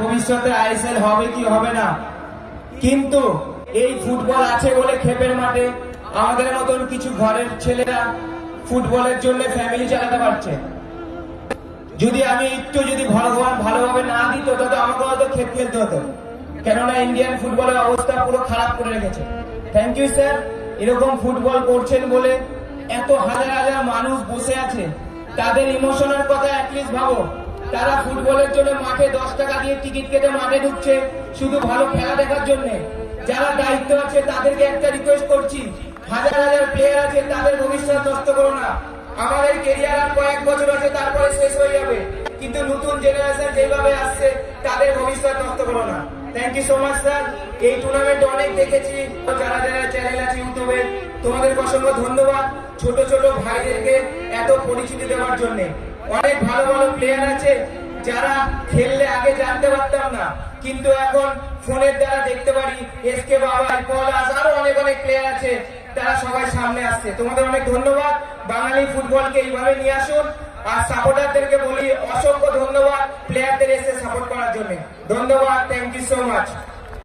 ভবিষ্যতে আইএসএল হবে কি হবে না? কিন্তু এই ফুটবল আছে বলে খেপের মাঠে আমাদের মতন কিছু ঘরের ছেলেরা ফুটবলের জন্য ফ্যামিলি চালাতে পারছে। যদি আমি একটু যদি ভগবান ভালোভাবে না দিত, তবে আমাকে হয়তো খেপ খেলতে হতো। কেননা ইন্ডিয়ান ফুটবলের অবস্থা পুরো খারাপ করে রেখেছে। থ্যাংক ইউ স্যার এরকম ফুটবল করছেন বলে এত হাজার হাজার মানুষ বসে আছে। তাদের ইমোশনের কথা অ্যাটলিস্ট ভাবো। তারা ফুটবলের জন্য মাঠে দশ টাকা দিয়ে টিকিট কেটে মাঠে ঢুকছে। শুধু ভালো খেলা দেখার জন্য। যারা দায়িত্ব আছে, তাদেরকে একটা রিকোয়েস্ট করছি। হাজার হাজার প্লেয়ার আছে, তাদের ভবিষ্যৎ নষ্ট করো না। আমাদের কেরিয়ার আর কয়েক বছর আছে, তারপরে শেষ হয়ে যাবে। কিন্তু নতুন জেনারেশন যেভাবে আসছে, তাদের ভবিষ্যৎ নষ্ট করো না। Thank you so much sir এই টুর্নামেন্ট অনেক দেখেছি। যারা যারা চ্যানেল আছে, ইউটিউবে তোমাদের অসংখ্য ধন্যবাদ ছোট ছোট ভাইদেরকে এত পরিচিতি দেওয়ার জন্য। অনেক ভালো ভালো প্লেয়ার আছে যারা খেললে আগে জানতে পারতাম না। কিন্তু এখন ফোনের দ্বারা দেখতে পারি এসকে বাবা পলাশ আরও অনেক অনেক প্লেয়ার আছে, তারা সবাই সামনে আসছে। তোমাদের অনেক ধন্যবাদ। বাঙালি ফুটবলকে এইভাবে নিয়ে আসুন। আর সাপোর্টারদেরকে বলি অসংখ্য ধন্যবাদ প্লেয়ারদের এসে সাপোর্ট করার জন্য। ধন্যবাদ থ্যাংক ইউ সো মাচ